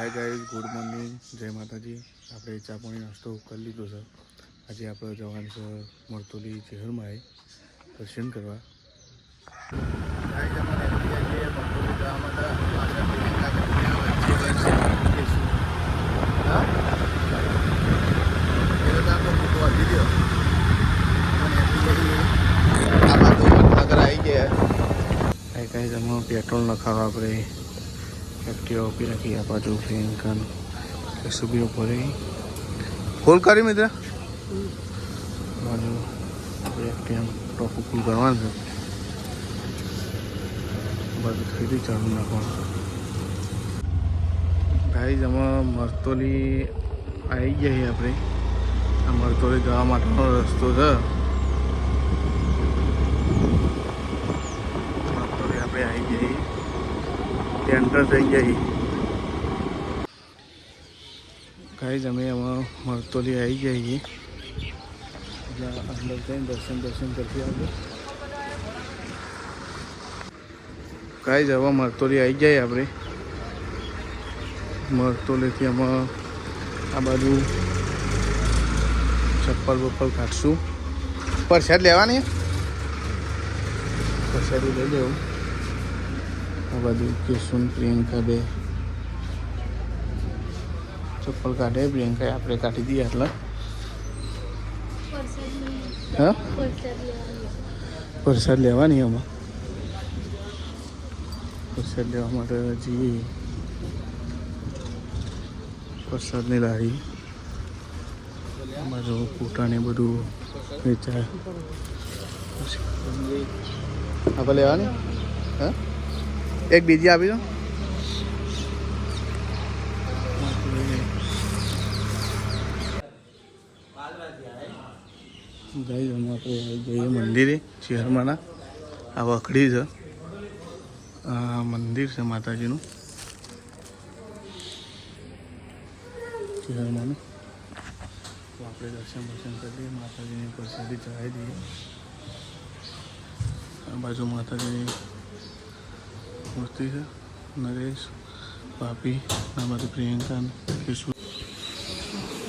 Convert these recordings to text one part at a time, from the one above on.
Hi guys good morning જય માતાજી આપણે ચા નાસ્તો કરી લીધો છે. આજે આપણે જવાનું છે મરતોલી ચહેરમાં દર્શન કરવા. પેટ્રોલ નખાવા આપણે એક્ટિવા ઊભી રાખી આ બાજુ પ્રિયંકા સુબી ઊભો રહી. ફૂલ કરી મિત્ર? બાજુ એક્ટિવા ટોપ ફૂલ કરવાનું છે. બાજુ ફરીથી ચાલુ નાખવાનું ભાઈ આમાં મરતોલી આવી ગયા છીએ આપણે. આ મરતોલી જવા માટેનો રસ્તો છે મરતોલી આપણે આવી જઈએ એન્ટર થઈ જાય ગાઈઝ, અમે એમાં મરતોલી આવી જઈએ એટલે અંદર જઈને દર્શન દર્શન કરતી આપણે ગાઈઝ, હવે મરતોલી આવી જાય આપણે. મરતોલીથી અમે આ બાજુ ચપ્પલ બપ્પલ કાઢશું. પરસાદ લેવાની? પરસાદી લઈ લેવું. આ બાજુ કિશુન પ્રિયંકા બે. ચપ્પલ કાઢે, પ્રિયંકાએ આપણે કાઢી દઈએ એટલે હા? પ્રસાદ લેવાની આમાં. પ્રસાદ લેવા માટે હજી પ્રસાદની લારી. બાજુ કૂટાને બધું વેચાય. આપણે લેવાની? હા? એક બીજી આપી દો. આપણે જઈએ મંદિરે, શહેરમાંના. આ વખડી છે. આ મંદિર છે માતાજીનું. શહેરમાંનું. તો આપણે દર્શન દર્શન કરીએ માતાજીની પ્રસાદી ચઢાવી દઈએ. આ બાજુ માતાજીની મૂર્તિ છે નરેશ આ બાજુ પ્રિયંકા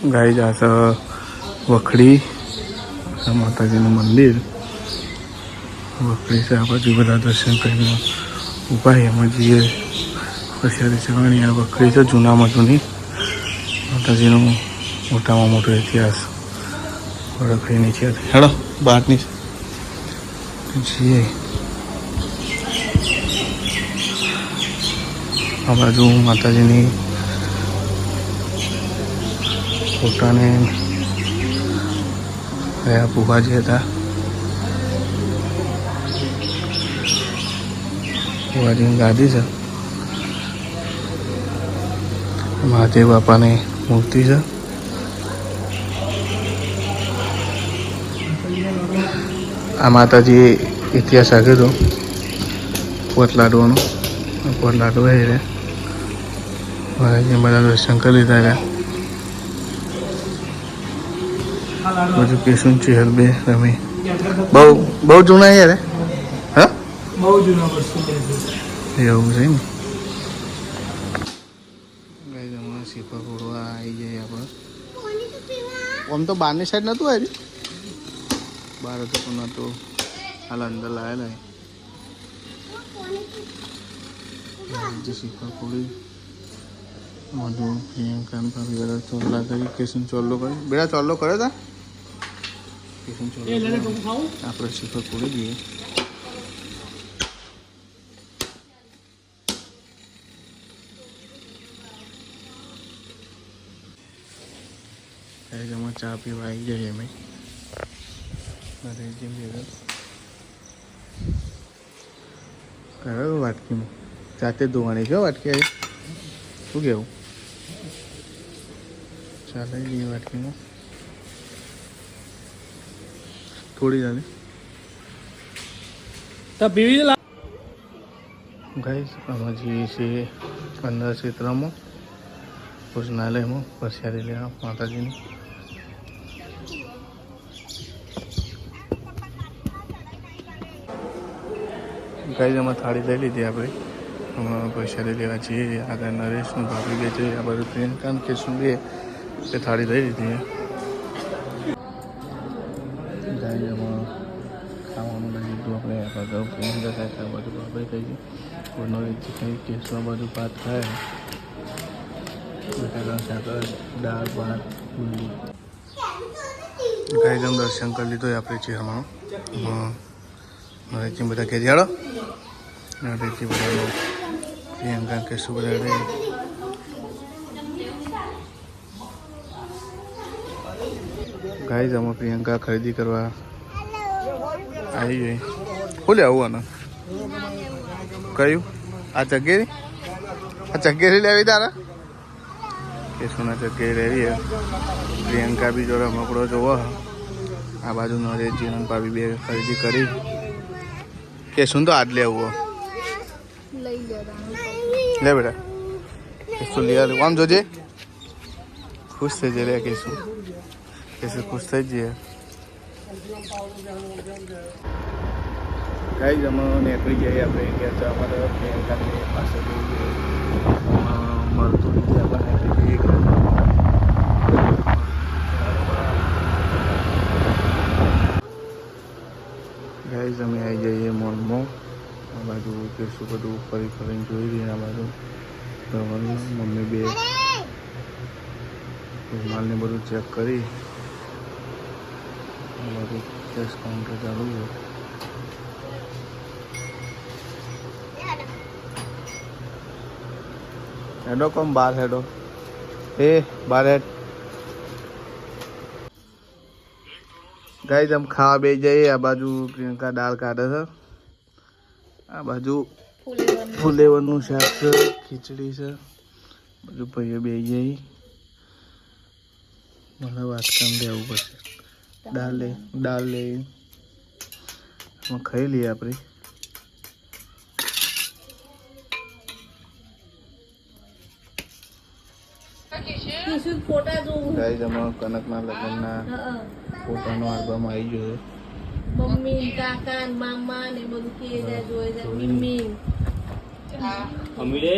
ગાય જા વખડી માતાજીનું મંદિર. વખડી છે, આ બાજુ બધા દર્શન કરીને ઊભા એમાં જઈએ. પછી ચવાણી આ વખડી છે, જૂનામાં જૂની. માતાજીનું મોટામાં મોટો ઇતિહાસ. વખડીની છે હેડો બહારની જઈએ. આ બાજુ માતાજીની પોતાને ગયા પુભાજી હતા. પુવાજીની ગાદી છે. મહાદેવ બાપાની મૂર્તિ છે. આ માતાજી ઇતિહાસ આગળ હતો. પોત લાડવાનો. પોત લાડવો એ મહારાજને બધા દર્શન કરી લીધા રહ્યા બધું કેશું ચહેર બે રમી. બહુ બહુ જૂના યાર હા? બહુ જૂના એવું છે ને ફોડવા આવી જાય આપણે. આમ તો બહારની સાઈડ નહોતું આવ્યું? બહાર હતું નહોતું હાલ અંદર લાવેલા જે શીખવા ફોડી મધુ પ્રિયંકા ચોલ્લા કરી ચોલ્લો કરી. બેડા ચોલ્લો કર્યો તા? કેસન ચોલ્લો આપણે શીખવા ફોડી દઈએ. ગાઈઝ અમે ચા પીવા આવી જઈએ અમે. મારે જેમ ભેગા વાટકીમાં? જાતે ધોવાની છે વાટકી આવી શું કેવું ચાલે જઈએ વાટકીમાં થોડી ચાલે. તો પીવી લા ગાઈઝ અમે જઈએ છીએ અંદર ક્ષેત્રમાં ભોજનાલયમાં પ્રસાદી લેવા માતાજીની. ગાઈઝ અમે થાળી લઈ લીધી આપણે. અમે પ્રસાદી લેવા છીએ. આગળ નરેશનું ભાભી બે છે. આ બધું પ્રિયંકા કે શું બે? તે થાળી લઈ લીધી ગાય ખાવાનું લઈ લીધું આપણે. આ બાજુ પ્રિયંકા ખાય આ બાજુ ભાભી ખાઈ ગઈ. કોઈનો બાજુ ભાત ખાય બટાકા દાળ ભાત પૂરી ગાય જેમ દર્શન કરી લીધો આપણે ચેરમાં નરેશજી બધા કે જાડો નરેશજી બધા પ્રિયંકા કેશુ બધા ગાય અમે પ્રિયંકા ખરીદી કરવા આવી ગઈ. બોલે આવવાનું કયું? આ ચગેરી આ ચગેરી લેવી તારા? કેશુના સોના ચગેરી લેવી પ્રિયંકા બી જોડે મકડો જોવો. આ બાજુ નરેશજી અને ભાભી બે ખરીદી કરી. કે શું તો આજ લેવું લે બેટા. શું લઈ આમ જોજે. ખુશ થઈ જઈએ રે કેશું કેશું ખુશ થઈ જઈએ કઈ અમે નીકળી જઈએ આપણે ગયા તો અમારે પ્રિયંકાની પાસે મળતું નથી આપણે નીકળી જઈએ ગાઈઝ અમે આવી જઈએ મોલમાં. આ બાજુ કેશું બધું ફરી ફરીને જોઈ રહીએ આ બાજુ મમ્મી બે. રૂમાલને બધું ચેક કરી. બાજુ કેશ કાઉન્ટર ચાલુ છે. હેડો કોમ બાર હેડો. એ, બાર હેડ. ગાઈઝ આમ ખાવા બે જઈએ. આ બાજુ પ્રિયંકા દાળ કાઢે છે. આ બાજુ ફુલેવરનું શાક છે, ખીચડી છે. બાજુ ભાઈઓ બે જઈ મને વાત કામ લેવું પડશે. દાળ લે દાળ લે એમાં ખાઈ લઈએ આપણે. ગાઈઝ અમારા કનકના લગ્નના ફોટાનો આલ્બમ આવી ગયો મમ્મી કાકા ને મામા ને બધું કે જાય જોઈ જાય મમ્મી. અમીરે.